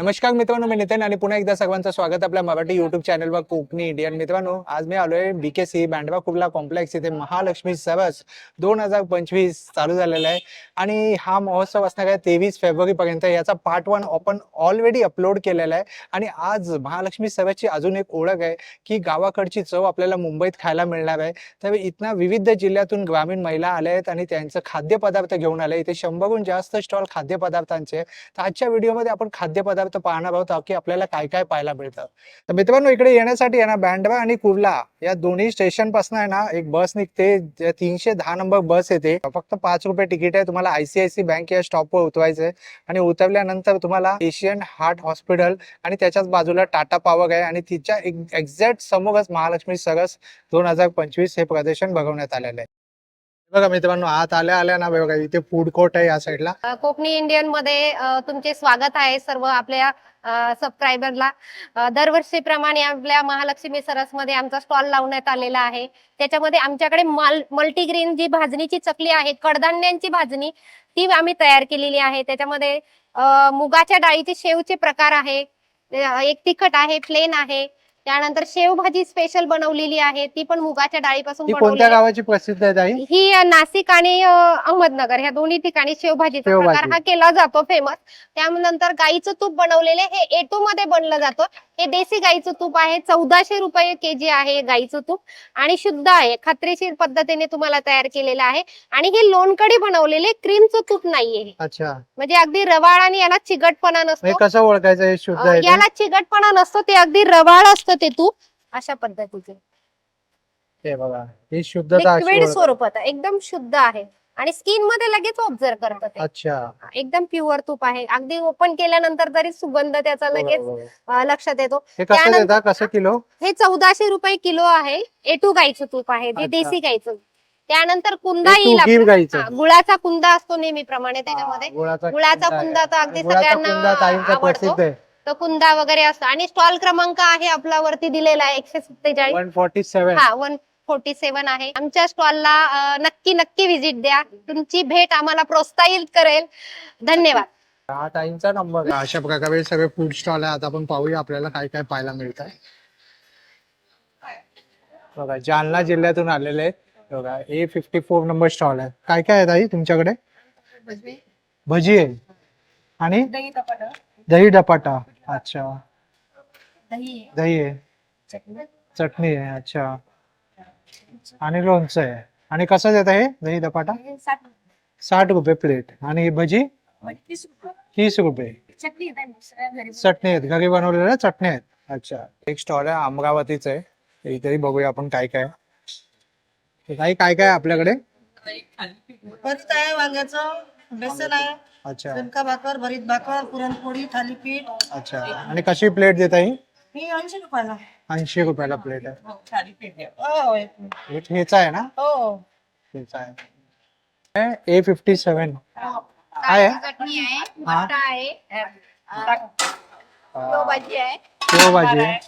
नमस्कार मित्रांनो मी नितीन आणि पुन्हा एकदा सर्वांचं स्वागत आपल्या मराठी युट्यूब चॅनलवर कोकणी इंडियन मित्रांनो आज मी आलोय सी बँडवा कुर्ला कॉम्प्लेक्स इथे महालक्ष्मी सरस दोन हजार पंचवीस चालू झालेला आहे. आणि हा महोत्सव असणार आहे तेवीस फेब्रुवारी पर्यंत. याचा पार्ट वन आपण ऑलरेडी अपलोड केलेला आहे. आणि आज महालक्ष्मी सरसची अजून एक ओळख आहे की गावाकडची चव आपल्याला मुंबईत खायला मिळणार आहे. तर इथनं विविध जिल्ह्यातून ग्रामीण महिला आल्या आहेत आणि त्यांचं खाद्यपदार्थ घेऊन आले इथे शंभरहून जास्त स्टॉल खाद्यपदार्थांचे तर आजच्या व्हिडिओमध्ये आपण खाद्यपदार्थ पाहणार आहोत की आपल्याला काय काय पाहायला मिळतं. तर मित्रांनो इकडे येण्यासाठी आहे ना बँडवा आणि कुर्ला या दोन्ही स्टेशनपासून आहे ना एक बस निघते. तीनशे दहा नंबर बस येते. फक्त पाच रुपये तिकीट आहे. तुम्हाला आयसीआयसी बँक या स्टॉपवर उतरायचंय आणि उतरल्यानंतर तुम्हाला एशियन हार्ट हॉस्पिटल आणि त्याच्याच बाजूला टाटा पॉवर आहे. आणि तिच्या एक्झॅक्ट समोरच महालक्ष्मी सरस दोन हजार पंचवीस हे प्रदर्शन बघवण्यात आलेलं आहे. बघा मित्रांनो आत आल्या आल्या ना बघा इथे फूड कोर्ट आहे या साईडला अ, कोकणी इंडियनमध्ये अ, तुमचे स्वागत आहे सर्व आपल्या सबस्क्रायबरला दरवर्षीप्रमाणे आपल्या महालक्ष्मी सरसमध्ये आमचा स्टॉल लावण्यात आलेला आहे. त्याच्यामध्ये आमच्याकडे मल्टीग्रीन जी भाजणीची चकली आहे कडधान्यांची भाजणी ती आम्ही तयार केलेली आहे. त्याच्यामध्ये अ, मुगाच्या डाळीचे शेवचे प्रकार आहे. अ, एक तिखट आहे प्लेन आहे. त्यानंतर शेवभाजी स्पेशल बनवलेली आहे. ती पण मुगाच्या डाळीपासून ती कोणत्या आहे. गावाची प्रसिद्ध आहे ताई? ही अ, नाशिक आणि अ, अहमदनगर ह्या दोन्ही ठिकाणी शेवभाजीचा शेवभाजी. प्रकार हा केला जातो फेमस त्यानंतर गाईचं तूप बनवलेले हे एटू मध्ये बनलं जातं. हे देशी गाईचं तूप आहे. चौदाशे रुपये केजी आहे गाईचं तूप. आणि शुद्ध आहे. खात्रीशीर पद्धतीने तुम्हाला तयार केलेलं आहे. आणि हे लोणकडी बनवलेले क्रीमचं तूप नाहीये. अच्छा. म्हणजे अगदी रवाळ आणि याला चिगटपणा हे नसतो कसं ओळखायचं? हे शुद्ध अ, आहे ते? याला चिगटपणा नसतो. ते अगदी रवाळ असतं ते तूप. अशा पद्धतीचे. हे बघा. ही शुद्धता अशी लिक्विड ओळख- स्वरूपात. आहे. एकदम शुद्ध आहे. आणि स्किनमध्ये लगेच ऑब्झर्व करतं ते. अच्छा. एकदम प्युअर तूप आहे. अगदी ओपन केल्यानंतर तरी सुगंध त्याचा लगेच. अ, लक्षात येतो. हे कसं त्यानंतर- देता? कसं किलो? हे चौदाशे रुपये किलो आहे. एटू गाईचं तूप आहे. ते अच्छा. देशी गाईचं. त्यानंतर कुंदा येईल तू गिर आपला. गाईचं. हा, गुळाचा कुंदा असतो नेहमीप्रमाणे त्याच्यामध्ये. हा, गुळाचा. कुंदा तर अगदी गुळाचा सगळ्यांना कुंदा ताईंचा आवडतो. प्रसिद्ध आहे. तो कुंदा वगैरे असतो. आणि स्टॉल क्रमांक आहे आपला वरती दिलेला आहे. एकशे सत्तेचाळीस. One forty seven. हा वन फोर्टी सेव्हन आहे. आमच्या स्टॉलला नक्की नक्की व्हिजिट द्या. तुमची भेट आम्हाला प्रोत्साहित करेल. धन्यवाद. हा टाइमचा नंबर. अशा प्रकारे सगळे फूड स्टॉल आहे आता आपण पाहूया आपल्याला काय काय पाहायला मिळत आहे बघा जालना जिल्ह्यातून आलेले आहेत. बघा A fifty four number stall आहे काय काय आहे ताई तुमच्याकडे? भजी. आहे. आणि? दही डपाटा अच्छा. दही आहे. चटणी आहे. अच्छा. आणि लोणचं आहे. आणि कसं देत आहे दही दपाटा साठ रुपये. प्लेट. आणि ही भजी? तीस रुपये. चटणी आहेत. घरी बनवलेल्या चटणी आहेत. अच्छा. एक स्टॉल आहे अमरावतीच आहे. इथेही बघूया आपण काय काय. काही काय काय आपल्याकडे? भरीत आहे वांग्याचं बेसन आहे. अच्छा. झुणका भाकर भरीत भाकर पुरणपोळी थालीपीठ. अच्छा. आणि कशी प्लेट देता ही ही ऐंशी रुपयाला. ऐंशी रुपयाला प्लेट आहे. हो हे- हेचा आहे ना? हो. हेचा आहे. ए फिफ्टी सेवन काय आहे? चटणी आहे हा. आहे. शेवभाजी आहे. शेवभाजी आहे.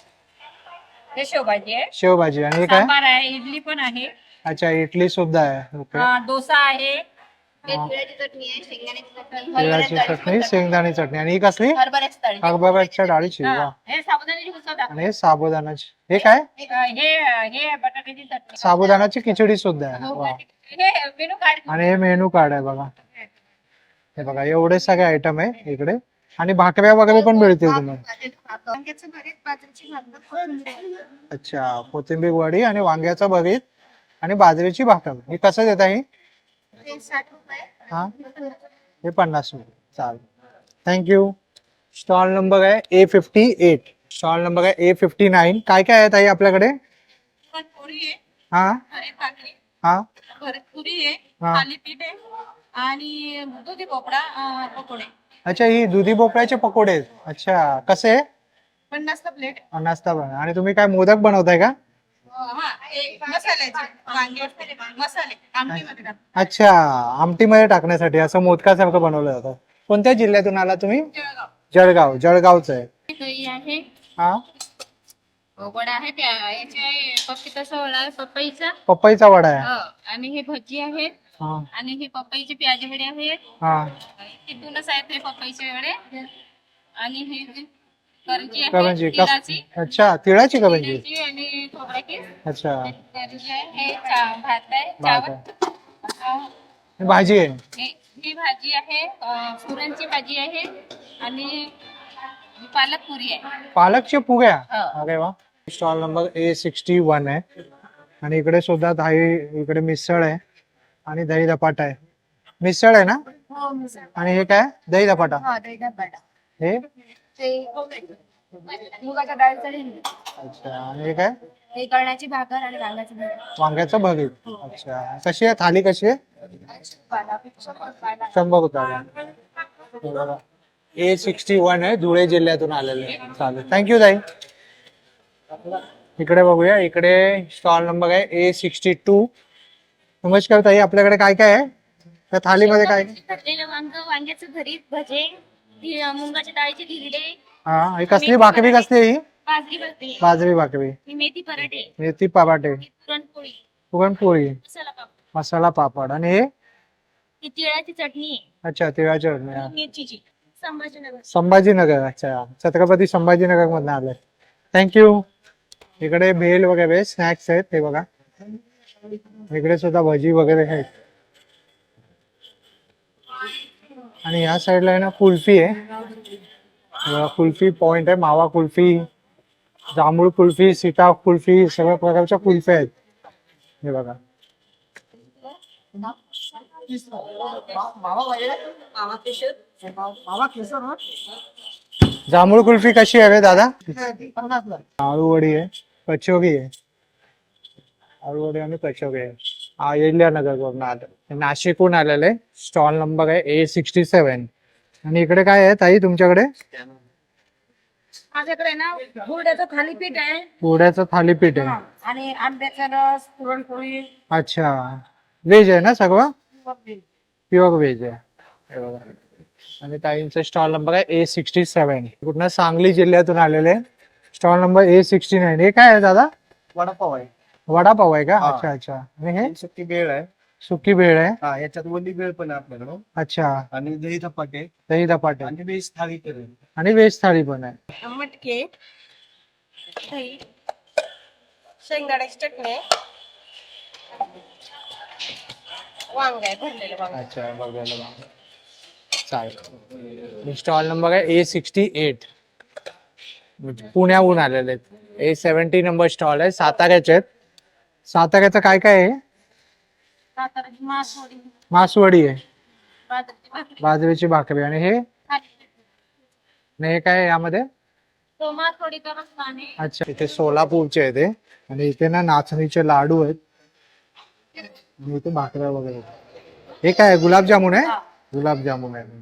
हे शेवभाजी आहे. शेवभाजी आणि हे काय? सांबार आहे इडली पण आहे. अच्छा इडली सुद्धा आहे. ओके. अं, डोसा आहे. तिळाची चटणी शेंगदाणे चटणी आणि ही कसली? हरभऱ्याच्या डाळीची. आणि हे साबुदाणाची हे काय? साबुदाणाची खिचडी सुद्धा आहे. हे आणि हे मेनू कार्ड आहे बघा. हे बघा एवढे सगळे आयटम आहे इकडे. आणि भाकऱ्या वगैरे पण मिळतील तुम्हाला. अच्छा कोथिंबीर वडी आणि वांग्याचं भरीत आणि बाजरीची भाकर. हे कसं देता ही? हे साठ रुपये. हा? हे पन्नास रुपये. चालेल. थँक्यू स्टॉल नंबर आहे A fifty eight stall number आहे ए फिफ्टी नाईन काय काय आहे ताई आपल्याकडे? आहे. हा? भाकरी हा? भरीत पुरी आहे. हा. थालीपीठ आहे. आणि दुधी पोपडा अं, पकोडे. अच्छा ही दुधी भोपळ्याचे पकोडे. आहेत. अच्छा कसे? पन्नासला प्लेट नाश्ता बन आणि तुम्ही काय मोदक बनवताय का? मसाल्याचे वांगे मसाले आमटीमध्ये. अच्छा आमटीमध्ये टाकण्यासाठी असं मोदकासारखं बनवलं जातं. कोणत्या जिल्ह्यातून आला तुम्ही? जळगाव. जळगाव जळगावचं आहे. दही आहे. हा? वडा आहे त्या याचे आहे पपीताचा वडा आहे पपईचा. पपईचा वडा आहे. हो, आणि हे भजी आहेत हा. आणि हे पपईचे प्याज वडे आहेत हा. तिथूनच आहेत हे पपईचे वडे. आणि हे जे करंजी आहे करंजी तिळाची. अच्छा तिळाची करंजी. तिळाची आणि खोबऱ्याची अच्छा. करंजी आहे हे चा- भात आहे भात चावल. अं, ही भाजी आहे. हे- ही भाजी आहे अं, पुरणची भाजी आहे आणि पालक पुरी आहे. पालकच्या पुऱ्या? हो. अरे वा. Stall number A sixty one आहे. आणि इकडे सुद्धा दही इकडे मिसळ आहे आणि दही धपाटा आहे. मिसळ आहे ना? आणि हे काय? दही धपाटा? हे मुगाच्या डाळीचं अच्छा. आणि हे काय? हे कळण्याची भाकर आणि वांग्याची भाकर वांग्याचं भरीत अच्छा. कशी आहे थाली कशी आहे? शंभर रुपयाला. ए सिक्स्टी वन आहे धुळे जिल्ह्यातून आलेले चालेल. थँक्यू ताई. इकडे बघूया. इकडे स्टॉल नंबर आहे ए सिक्स्टी टू नमस्कार ताई. आपल्याकडे काय काय आहे? त्या थालीमध्ये काय? भरलेलं वांग वांग्याचं भरीत भजे ती- मुंगाच्या डाळीचे धिरडे. हा ही कसली? भाकरी कसली आहे ही? बाजरी भाकरी. बाजरी भाकरी. मेथी पराठे. मेथी पराठे. पुरणपोळी. पुरणपोळी. मसाला पापड. मसाला पापड. आणि हे? ही तिळाची चटणी आहे. अच्छा तिळाची चटणी हा. मिरचीची. संभाजीनगर. संभाजीनगर अच्छा. छत्रपती संभाजीनगर मधून आले थँक्यू इकडे भेल वगैरे स्नॅक्स आहेत ते बघा. इकडे सुद्धा भजी वगैरे आहेत. आणि या साईडला आहे ना कुल्फी आहे. बघा, कुल्फी पॉइंट आहे मावा कुल्फी. जांभूळ कुल्फी सीता कुल्फी सगळ्या प्रकारच्या कुल्फ्या आहेत. हे बघा. जांभूळ कुल्फी कशी आहे रे दादा? आळूवडी आहे कचोरी आहे. आळूवडी आणि कचोगी आहे. नगर वरून आलं. नाशिकहून आलेलं आहे. स्टॉल नंबर आहे ए सिक्स्टी सेवन आणि इकडे काय आहे ताई तुमच्याकडे? माझ्याकडे ना हुरड्याचं थालीपीठ आहे. पोळ्याचं थालीपीठ आहे. आणि आंब्याचा रस पुरणपोळी. अच्छा. व्हेज आहे ना सगळं? प्युअर व्हेज आहे. हे बघा. आणि ताईंचा स्टॉल नंबर आहे ए सिक्स्टी सेवन कुठनं? सांगली जिल्ह्यातून आलेले. Stall number A sixty nine हे काय आहे दादा? वडापाव आहे. वडापाव आहे का? हा. अच्छा अच्छा. आणि हे? सुट्टी बेळ आहे. सुकी भेळ आहे. हा याच्यात वली बेळ पण आहे आपल्याकडं अच्छा. आणि दही धपाटे. दही धपाटे. आणि बेस थाळी करेल आणि व्हेज थाळी पण आहे. मटके दही शेंगदाण्याची चटणी वांग आहे भरलेलं वांग. अच्छा बघायला बघा. चालेल. स्टॉल नंबर आहे ए सिक्स्टी एट पुण्याहून आलेले आहेत. ए सेव्हन्टी नंबर स्टॉल आहे. साताऱ्याचे आहेत. साताऱ्याचं काय काय आहे? साताराची मासवडी. मासवडी आहे. बाजरीची भाकरी. बाजरीची भाकरी. आणि हे. आणि हे काय आहे यामध्ये? तो मासवडीचा रस्ता आणि अच्छा. इथे सोलापूरचे आहे ते. आणि इथे ना नाचणीचे लाडू आहेत. आणि इथे भाकऱ्या वगैरे. आहेत. हे काय आहे? गुलाबजामुन आहे? गुलाबजामुन आहे.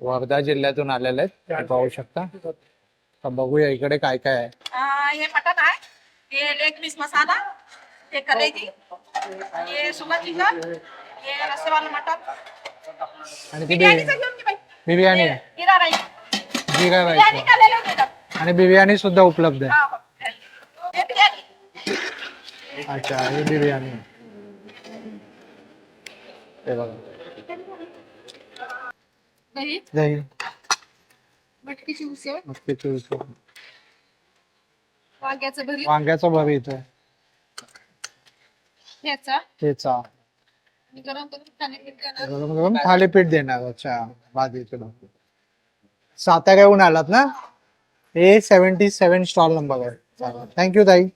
वर्धा जिल्ह्यातून आलेले आहेत. हे पाहू शकता. तर बघूया इकडे काय काय आहे. आ, हे मटन आहे हे लेग पीस मसाला हे कलेजी हे सुबह चिकन हे रस्सेवाला मटन। आणि ती बिर्याणीचं बि- घेऊन घे बाई। बिर्याणी. आहे जिरा राईस. जिरा बिर्याणी राईस खाल्लेलं देतात आणि बिर्याणी सुद्धा उपलब्ध आहे. हा, हो. हे बिर्याणी। अच्छा ही बिर्याणी. आहे. हे बघा. दही दही मटकीची उसळ. मटकीची उसळ. वांग्याचं भरीत. वांग्याचं भरीत आहे. ह्याचा ठेचा आणि गरम करून थालीपीठ देणार. गरम गरम थालीपीठ देणार अच्छा. बाजरीचे भाकरी साताऱ्याहून आलात ना? A seventy seven stall number आहे थँक्यू ताई.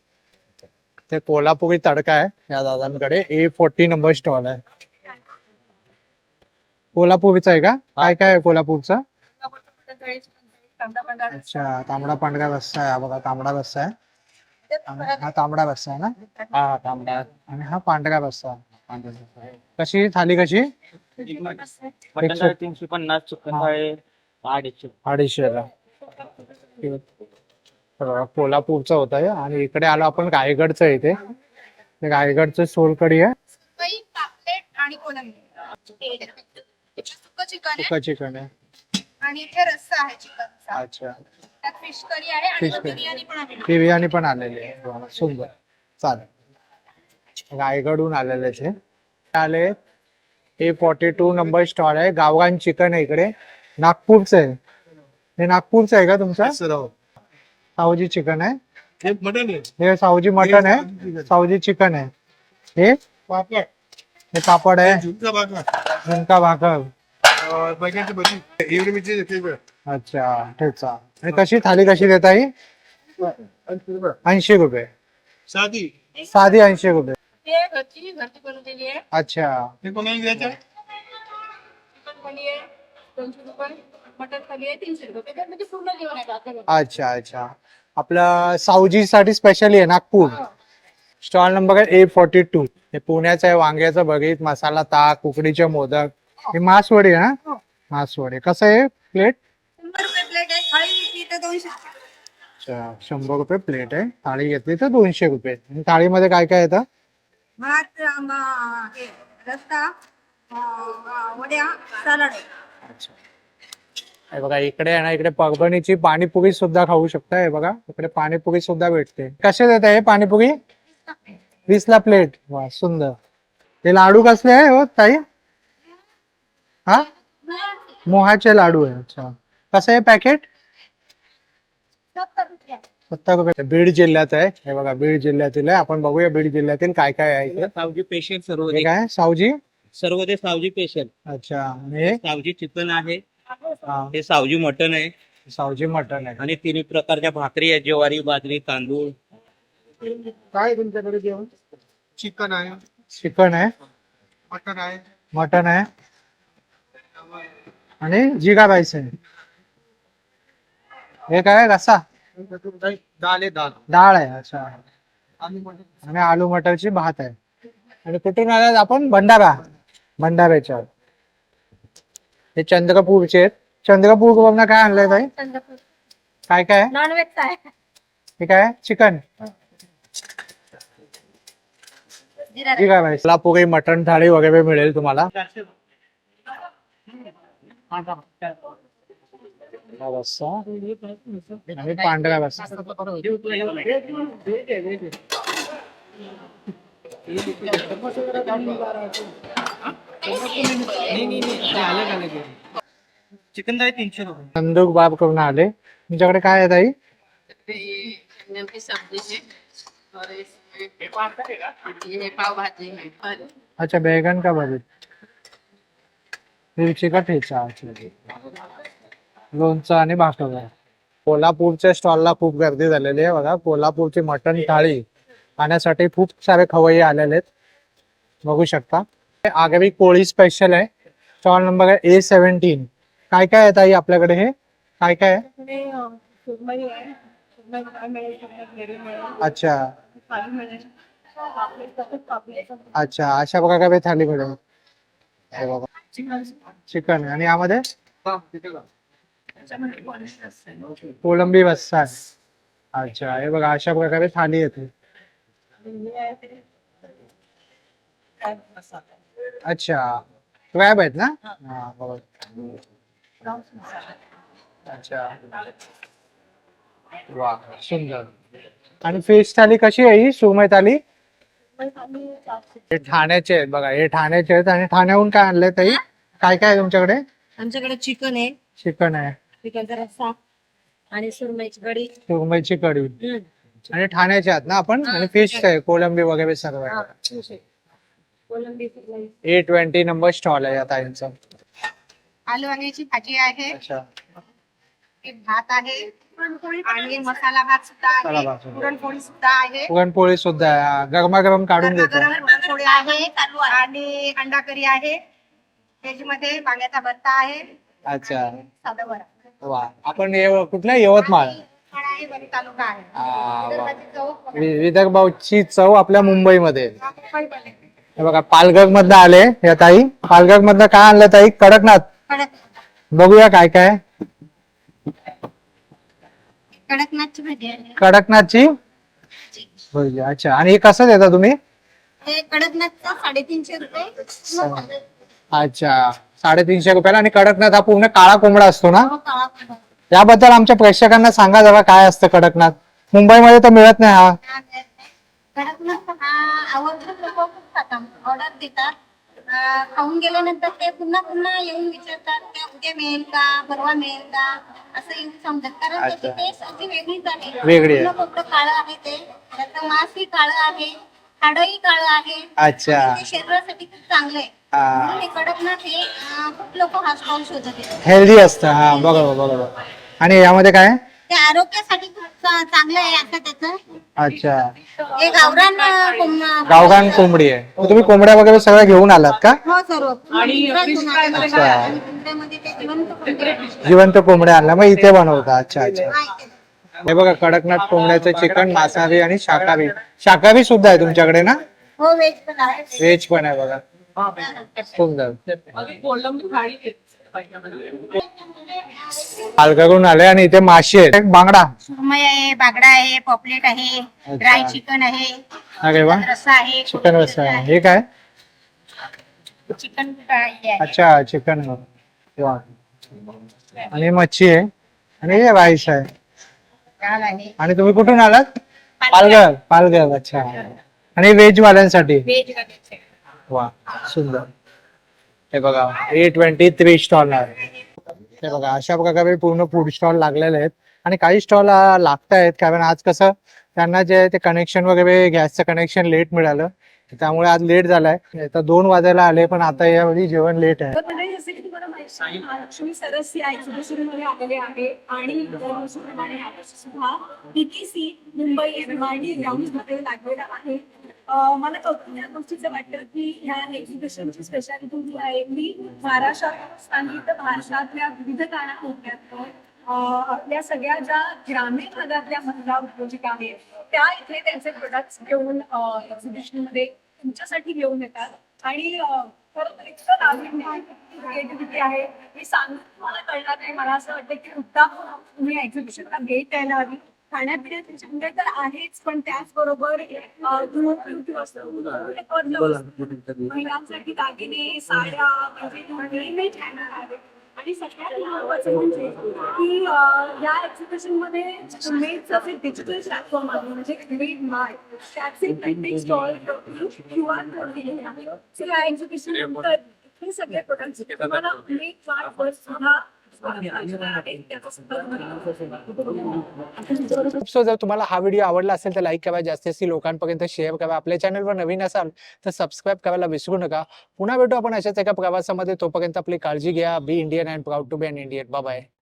ते कोल्हापुरी तडका आहे या दादांकडे. ए फोर्टी नंबर स्टॉल आहे. कोल्हापुरीचा आहे का? काय काय आहे कोल्हापूरचा? अच्छा तांबडा पांढरा रस्सा आहे. हा बघा तांबडा रस्सा आहे. हा तांबडा रस्सा आहे ना? हा तांबडा. आणि हा पांढरा रस्सा कशी थाली कशी? एकशे- तीनशे पन्नास चिकन हा. थाळी अडीचशे अडीचशेला बघा, कोल्हापूरचं होत आहे आणि इकडे आलो आपण रायगडचं आहे इथे. ते रायगडचं सोलकडी आहे. दही पापलेट आणि कोलंबी. सुकं चिकन आहे सुका चिकन आहे. आणि इथे रस्सा आहे चिकनचा. अच्छा. त्यात फिश करी आहे आणि Fish curry. बिर्याणी पण आहे. बिर्याणी पण आलेली आहे. बघा, सुंदर. चालेल. रायगडहून आलेले ते. आले. A forty two number stall आहे. गावरान चिकन आहे इकडे. नागपूरचं आहे. हे नागपूरचं आहे का तुमचा? सावजी चिकन आहे. हे सावजी मटन आहे. सावजी चिकन आहे. हे? हे पापड आहे. झुणका भाकर. अच्छा ठेचा. आणि कशी थाली कशी देता ही? ऐंशी रुपये. साधी. साधी ऐंशी रुपये. ते घरची घरची बनवलेली आहे. अच्छा. हे कोणाला द्यायचं? चिकन थाली आहे? दोनशे रुपये. मटन थाली आहे तीनशे रुपये. त्याच्यात म्हणजे पूर्ण जेवण आहे बाकी अच्छा अच्छा. आपलं सावजी साठी स्पेशली आहे नागपूर. स्टॉल नंबर आहे ए फॉर्टी टू हे पुण्याचं आहे वांग्याचं भरीत मसाला ताक उकडीचे मोदक. हे मासवडी आहे ना? मासवडी. कसं आहे? प्लेट प्लेट आहे थाळी घेतली तर दोनशे. रुपये. अच्छा शंभर रुपये प्लेट आहे. थाळी घेतली तर दोनशे रुपये. आणि थाळीमध्ये काय काय येतं? भात अं, हे रस्ता अं, वड्या सलाड आहे. अच्छा. हे बघा इकडे आहे ना इकडे परभणीची पाणीपुरी सुद्धा खाऊ शकता. हे बघा इकडे पाणीपुरी सुद्धा भेटते. कसे देत आहे पाणीपुरी? वीस ला प्लेट वा सुंदर. हे लाडू कसले आहे हो ताई? हा? मोहाचे लाडू आहे. अच्छा. कसं आहे पॅकेट सत्तर रुपये. बीड जिल्ह्यात आहे. हे बघा बीड जिल्ह्यातील आहे. आपण बघूया बीड जिल्ह्यातील काय काय आहे इकडे सावजी पेशल सर्व हे काय? सावजी? सर्व ते सावजी पेशल अच्छा आणि हे? सावजी चिकन आहे. हा, हे सावजी मटन आहे. सावजी मटन आहे. आणि तिन्ही प्रकारच्या भाकरी आहेत. ज्वारी बाजरी तांदूळ. काय तुमच्याकडे जेवण? चिकन आहे. चिकन आहे. मटन आहे. मटन आहे. आणि जिगा राईस आहे. हे काय रसा दाल आहे दाल डाळ आहे अच्छा आणि आलू मटरची भात आहे. आणि कुठून आल्यात आपण? भंडारा. भंडाऱ्याच्या हे चंद्रपूरचे आहेत. चंद्रपूर वरनं काय आणलंय ताई? काय काय? आहे? नॉनव्हेज आहे. हे काय? चिकन. जिरा जिगा राईस कोल्हापुरी मटन थाळी वगैरे मिळेल तुम्हाला. हा रस्सा आणि पांढरा रस्सा चिकन आहे तीनशे रुपये नंदुक बाब करून आले तुमच्याकडे काय आहे ताई अच्छा बैगन का भाजी मिरची का ठेचा? अच्छा. लोणचं आणि भाकर. कोल्हापूरच्या स्टॉलला खूप गर्दी झालेली आहे बघा. कोल्हापूरची मटण थाळी खाण्यासाठी खूप सारे खवय्ये आलेले आहेत. बघू शकता. हे आगरी कोळी स्पेशल आहे. स्टॉल नंबर आहे ए सेव्हन्टीन काय काय आहे ताई आपल्याकडे हे? काय काय आहे? अच्छा. अच्छा अशा प्रकारे थाली मिळेल बघा. चिकन. आणि यामध्ये? कोलंबी रस्सा आहे. अच्छा हे बघा अशा प्रकारे थाली येते. अच्छा क्रॅब आहेत ना? हा. अच्छा. वा सुंदर. आणि फिश थाली कशी आहे ही सुरमई थाली? हे ठाण्याचे आहेत बघा हे ठाण्याचे आहेत. आणि ठाण्याहून काय आणलंय ताई? काय काय आहे तुमच्याकडे? आमच्याकडे चिकन आहे. चिकन आहे. चिकनचा रस्सा आणि सुरमईची कढी. सुरमईची कढी. आणि ठाण्याचे आहेत ना आपण? आणि फिश आहे कोलंबी वगैरे सर्व आहे. कोलंबी सुरमई. ए ट्वेंटी नंबर स्टॉल आहे या ताईंचा. आलू वांग्याची भाजी आहे. अच्छा. एक भात आहे. आणि मसाला भात सुद्धा मसाला आहे सुद्धा. पुरणपोळी सुद्धा आहे. पुरणपोळी सुद्धा आहे. गरमागरम काढून देतो. पुरणपोळी आहे. आणि अंडा करी आहे. त्याच्यामध्ये वांग्याचा भरता आहे. अच्छा. साधा वडा. वा. आपण येव- कुठल्या यवतमाळ फळ आहे वणी तालुका आहे. वा. विदर्भाची चव वि- विदर्भाची चव आपल्या मुंबईमध्ये. आहे. मुंबईमध्ये. हे बघा पालघर मधनं आले या ताई. पालघर मधनं काय आणलं ताई? कडकनाथ. कडक बघूया काय काय. आहे. कडकनाथची भाजी आहे. कडकनाथची? भजी. अच्छा. आणि हे कसं देता तुम्ही? हे कडकनाथचा साडेतीनशे रुपये. अच्छा. साडेतीनशे रुपयाला. आणि कडकनाथ हा पूर्ण काळा कोंबडा असतो ना? हो. याबद्दल आमच्या प्रेक्षकांना सांगा जरा काय असतं कडकनाथ. मुंबईमध्ये तर मिळत नाही हा. कडकनाथ हा आवर्जून लोक खूप खातात ऑर्डर देतात. अं, खाऊन गेल्यानंतर ते पुन्हा पुन्हा येऊन विचारतात की उद्या मिळेल का? परवा मिळेल का? असं येऊन समजत कारण त्याची. टेस्ट अशी वेगळीच आहे. वेगळी आहे. पूर्ण कोपरं काळं आहे ते. त्याचं मांसही काळं आहे. हाडही काळं आहे. अच्छा. आणि ते शरीरासाठी खूप चांगलं आहे. हा. म्हणून हे कडकनाथ हे अं, खूप लोक हा स्टॉल शोधत आहेत. हेल्दी असतं. हा बरोबर बरोबर. आणि यामध्ये काय? आहे? ते आरोग्यासाठी खूप चा- चांगलं आहे असं त्याचं. अच्छा. हे गावरान अं, कोंब- गावगान कोंबडी आहे. मग तुम्ही कोंबड्या वगैरे सगळ्या घेऊन आलात का? हो सर्व. आणि अच्छा. कोंबड्यामध्ये ते जिवंत कोंबडे जिवंत कोंबड्या आणल्या. मग इथे बनवता. अच्छा अच्छा. आहे. हे बघा कडकनाथ कोंबड्याचं चिकन मांसाहारी आणि शाकाहारी. शाकाहारी सुद्धा आहे तुमच्याकडे ना? हो व्हेज पण आहे. व्हेज पण आहे बघा. सुंदर. पालघरहून आले आणि इथे माशी आहेत. एक बांगडा. सुरमई आहे बागडा आहे पॉपलेट आहे ड्राय चिकन आहे. अरे वा. रस्सा आहे चिकन रस्सा आहे. हे काय? चिकन फ्राय आहे. अच्छा चिकन. वा. आणि मच्छी आहे. आणि हे राईस आहे. दाल आहे. आणि तुम्ही कुठून आलात? पालघर. पालघर. अच्छा. आणि व्हेज वाल्यांसाठी व्हेज वा सुंदर. हे बघा ए ट्वेंटी थ्री स्टॉल आहे. हे बघा अशा प्रकारे पूर्ण फूड स्टॉल लागलेले आहेत. आणि काही स्टॉल लागत आहेत कारण आज कसं त्यांना जे आहे ते कनेक्शन वगैरे गॅसचं कनेक्शन लेट मिळालं. त्यामुळे आज लेट झालाय. तर दोन वाजायला आले पण आता यावेळी जेवण लेट आहे. तर जसे की आहे, महालक्ष्मी सरस या एक्झिबिशनमध्ये आलेले आहे आणि दरवर्षीप्रमाणे यावर्षी सुद्धा पीटीसी मुंबई भिवानी ग्राउंडमध्ये लागलेला आहे. मला कौतुक या गोष्टीचं वाटतं की ह्या एक्झिबिशनची स्पेशालिटी जी आहे ती महाराष्ट्रात सांगितलं महाराष्ट्रातल्या विविध कानाकोपऱ्यात. अं, आपल्या सगळ्या ज्या ग्रामीण भागातल्या महिला उद्योजिका आहेत त्या इथे त्यांचे प्रोडक्ट्स घेऊन एक्झिबिशनमध्ये तुमच्यासाठी घेऊन येतात. आणि खरं तर इतकं नाविन्य आहे क्रिएटिव्हिटी आहे. हे सांगून मला कळणार नाही मला असं वाटतं की उत्तम तुम्ही एक्झिबिशनला भेट द्यायला हवी. खाण्यापिण्याची म्हणजे तर आहेच पण त्याचबरोबर महिलांसाठी दागिने साड्या म्हणजे रेडीमेड येणार आहे. आणि सगळ्यात महत्वाचं म्हणजे की अं, या एक्झिबिशनमध्ये मेडचं जे डिजिटल प्लॅटफॉर्म आहे म्हणजे क्रिएट माय त्याचे प्रत्येक स्टॉल क्यू आर कोड दिलेले आहे सो या एक्झिबिशन नंतर हे सगळे प्रोडक्ट्स तुम्हाला मेक माय बस सुद्धा तुम्हाला सो जर तुम्हाला हा व्हिडिओ आवडला असेल तर लाईक करा. जास्तीत जास्त लोकांपर्यंत शेअर करा. आपल्या चॅनलवर नवीन असाल तर सबस्क्राईब करायला विसरू नका. पुन्हा भेटू आपण अशाच एका प्रवासामध्ये. तोपर्यंत आपली काळजी घ्या. Be Indian and proud to be an Indian bye